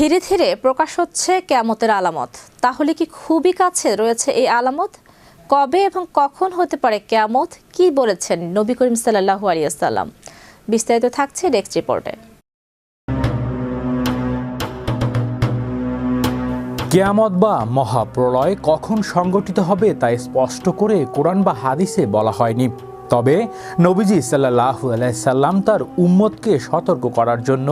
ধীরে ধীরে প্রকাশ হচ্ছে কেয়ামতের আলামত। তাহলে কি খুবই কাছে রয়েছে এই আলামত? কবে এবং কখন হতে পারে কেয়ামত? কি বলেছেন নবী করিম সাল্লাহু আলিয়াল্লাম বিস্তারিত থাকছে নেক্সট রিপোর্টে কেয়ামত বা মহাপ্রলয় কখন সংগঠিত হবে তা স্পষ্ট করে কোরআন বা হাদিসে বলা হয়নি। তবে নবীজি সাল্লাহু আলাইসাল্লাম তার উম্মতকে সতর্ক করার জন্য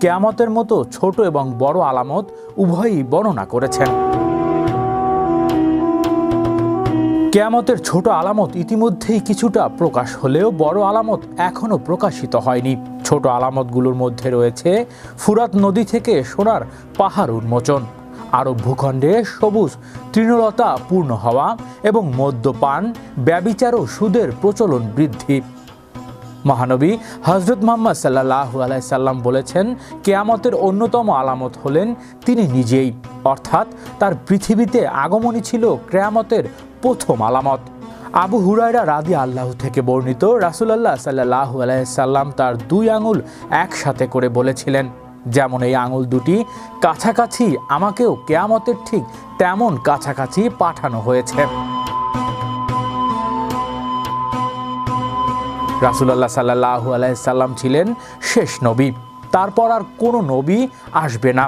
কেয়ামতের মতো ছোট এবং বড় আলামত উভয়ই বর্ণনা করেছেন। কেয়ামতের ছোট আলামত ইতিমধ্যেই কিছুটা প্রকাশ হলেও বড় আলামত এখনও প্রকাশিত হয়নি। ছোট আলামতগুলোর মধ্যে রয়েছে ফুরাত নদী থেকে সোনার পাহাড় উন্মোচন। আরব ভূখণ্ডে সবুজ তৃণলতা পূর্ণ হওয়া এবং মদ্যপান, ব্যবিচার ও সুদের প্রচলন বৃদ্ধি। মহানবী হজরত মোহাম্মদ সাল্লাহ আলাইসাল্লাম বলেছেন, কেয়ামতের অন্যতম আলামত হলেন তিনি নিজেই। অর্থাৎ তার পৃথিবীতে আগমনই ছিল কেয়ামতের প্রথম আলামত। আবু হুরায়রা রাদি আল্লাহ থেকে বর্ণিত রাসুলাল্লাহ সাল্লাহ আলাইসাল্লাম তার দুই আঙুল একসাথে করে বলেছিলেন যেমন এই আঙুল দুটি কাছাকাছি আমাকেও কেয়ামতের ঠিক তেমন কাছাকাছি পাঠানো হয়েছে। রাসুলাল্লাহ সাল্লাহ আলাইসাল্লাম ছিলেন শেষ নবী, তারপর আর কোনো নবী আসবে না।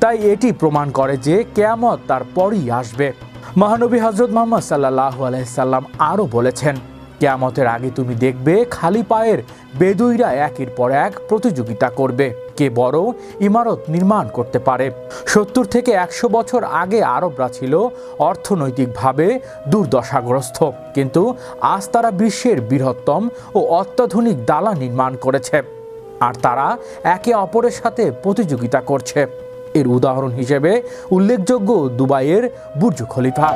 তাই এটি প্রমাণ করে যে কেয়ামত তারপরই আসবে। মহানবী হজরত মোহাম্মদ সাল্লাহ আলাইসাল্লাম আরও বলেছেন কেয়ামতের আগে তুমি দেখবে খালি পায়ের বেদুইরা একের পর এক প্রতিযোগিতা করবে। কে বড় ইমারত নির্মাণ করতে পারে। সত্তর থেকে একশো বছর আগে আরবরা ছিল অর্থনৈতিকভাবে দুর্দশাগ্রস্ত। কিন্তু আজ তারা বিশ্বের বৃহত্তম ও অত্যাধুনিক দালা নির্মাণ করেছে। আর তারা একে অপরের সাথে প্রতিযোগিতা করছে। এর উদাহরণ হিসেবে উল্লেখযোগ্য দুবাইয়ের বুর্জ খলিফা।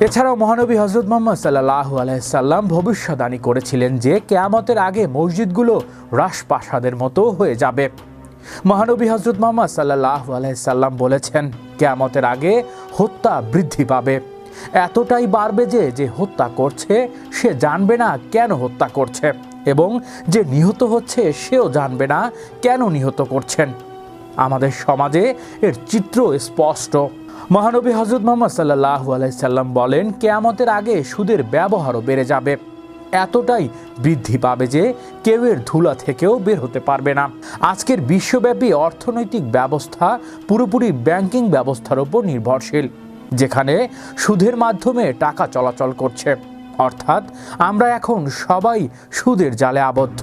এছাড়াও মহানবী হজরত মোহাম্মদ সাল্লাহ আলাইসাল্লাম ভবিষ্যদ্বাণী করেছিলেন যে কেয়ামতের আগে মসজিদগুলো রাসপ্রাসাদের মতো হয়ে যাবে। মহানবী হজরত মোহাম্মদ সাল্লাহ আলাইসাল্লাম বলেছেন, কেয়ামতের আগে হত্যা বৃদ্ধি পাবে। এতটাই বাড়বে যে যে হত্যা করছে, সে জানবে না কেন হত্যা করছে এবং যে নিহত হচ্ছে, সেও জানবে না কেন নিহত করছেন। আমাদের সমাজে এর চিত্র স্পষ্ট। মহানবী হজরত মোহাম্মদ সাল্লাহ আলাইসাল্লাম বলেন, কেয়ামতের আগে সুদের ব্যবহারও বেড়ে যাবে। এতটাই বৃদ্ধি পাবে যে কেউ এর ধুলা থেকেও বের হতে পারবে না। আজকের বিশ্বব্যাপী অর্থনৈতিক ব্যবস্থা পুরোপুরি ব্যাংকিং ব্যবস্থার উপর নির্ভরশীল, যেখানে সুদের মাধ্যমে টাকা চলাচল করছে। অর্থাৎ আমরা এখন সবাই সুদের জালে আবদ্ধ।